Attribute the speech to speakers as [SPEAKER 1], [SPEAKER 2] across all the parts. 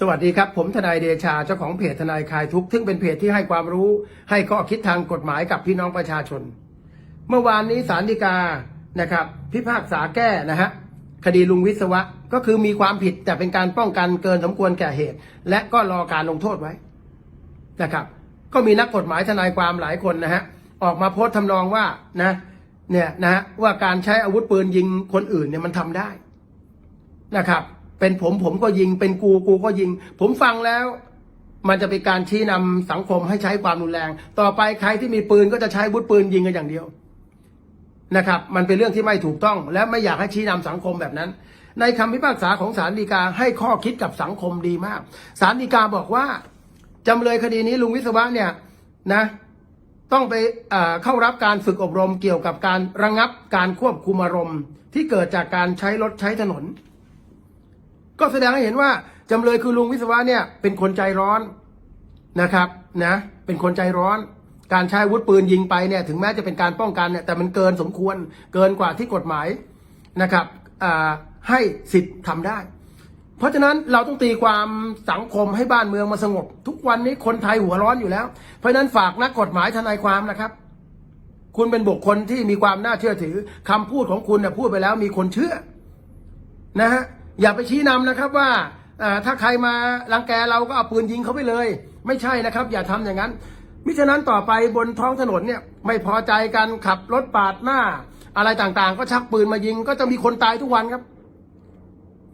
[SPEAKER 1] สวัสดีครับ ผมทนายเดชาเจ้าของเพจทนายคลายทุกข์ซึ่งเป็นเพจที่ให้ความรู้ให้ข้อคิดทางกฎหมายกับพี่น้องประชาชน เมื่อวานนี้ศาลฎีกานะครับ พิพากษาแก้นะฮะคดีลุงวิศวะก็คือมีความผิดแต่เป็นการป้องกันเกินสมควรแก่เหตุ และก็รอการลงโทษไว้นะครับ ก็มีนักกฎหมายทนายความหลายคนนะฮะออกมาโพสต์ทำนองว่านะเนี่ยนะฮะว่าการใช้อาวุธปืนยิงคนอื่นเนี่ยมันทำได้นะครับ เป็นผมผมก็ยิง เป็นกูกูก็ยิง ผมฟังแล้ว มันจะเป็นการชี้นำสังคมให้ใช้ความรุนแรง ต่อไปใครที่มีปืนก็จะใช้อาวุธปืนยิงกันอย่างเดียวนะครับ มันเป็นเรื่องที่ไม่ถูกต้อง และไม่อยากให้ชี้นำสังคมแบบนั้น ในคำพิพากษาของศาลฎีกาให้ข้อคิดกับสังคมดีมากศาลฎีกาบอกว่าจำเลยคดีนี้ลุงวิศวะเนี่ยนะต้องไปเอ่อเข้ารับการฝึกอบรมเกี่ยวกับการระงับการควบคุมอารมณ์ ที่เกิดจากการใช้รถใช้ถนน ก็แสดงให้เห็นว่าจำเลยคือลุงวิศวะเนี่ยเป็นคนใจร้อนนะครับนะเป็นคนใจร้อน การใช้อาวุธปืนยิงไปเนี่ยถึงแม้จะเป็นการป้องกันเนี่ยแต่มันเกินสมควรเกินกว่าที่กฎหมายนะครับให้สิทธิ์ทำได้ เพราะฉะนั้นเราต้องตีความสังคมให้บ้านเมืองมาสงบ ทุกวันนี้คนไทยหัวร้อนอยู่แล้ว เพราะฉะนั้นฝากนักกฎหมายทนายความนะครับ คุณเป็นบุคคลที่มีความน่าเชื่อถือคำพูดของคุณเนี่ยพูดไปแล้วมีคนเชื่อนะฮะ อย่าไปชี้นำนะครับว่าถ้าใครมารังแกเราก็เอาปืนยิงเขาไปเลย ไม่ใช่นะครับ อย่าทำอย่างนั้น มิฉะนั้นต่อไปบนท้องถนนเนี่ยไม่พอใจกันขับรถปาดหน้า อะไรต่างๆ ก็ชักปืนมายิง ก็จะมีคนตายทุกวันครับ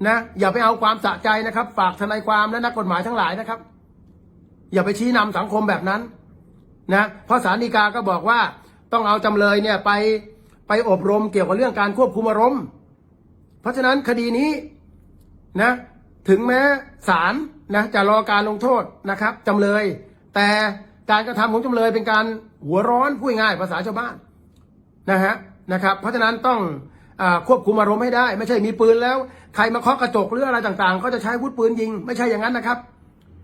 [SPEAKER 1] นะอย่าไปเอาความสะใจนะครับ ฝากทนายความและนักกฎหมายทั้งหลายนะครับ อย่าไปชี้นำสังคมแบบนั้นนะเพราะสารดีกาก็บอกว่าต้องเอาจำเลยเนี่ยไปไปอบรมเกี่ยวกับเรื่องการควบคุมอารมณ์เพราะฉะนั้นคดีนี้ นะถึงแม้ศาลนะจะรอการลงโทษนะครับจำเลย แต่การกระทำของจำเลยเป็นการหัวร้อนพูดง่ายภาษาชาวบ้านนะฮะนะครับ เพราะฉะนั้นต้องอควบคุมอารมณ์ให้ได้ ไม่ใช่มีปืนแล้ว ใครมาเคาะกระจกหรืออะไรต่างๆ ก็จะใช้วุธปืนยิง ไม่ใช่อย่างนั้นนะครับ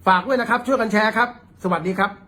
[SPEAKER 1] ฝากด้วยนะครับช่วยกันแชร์ครับ สวัสดีครับ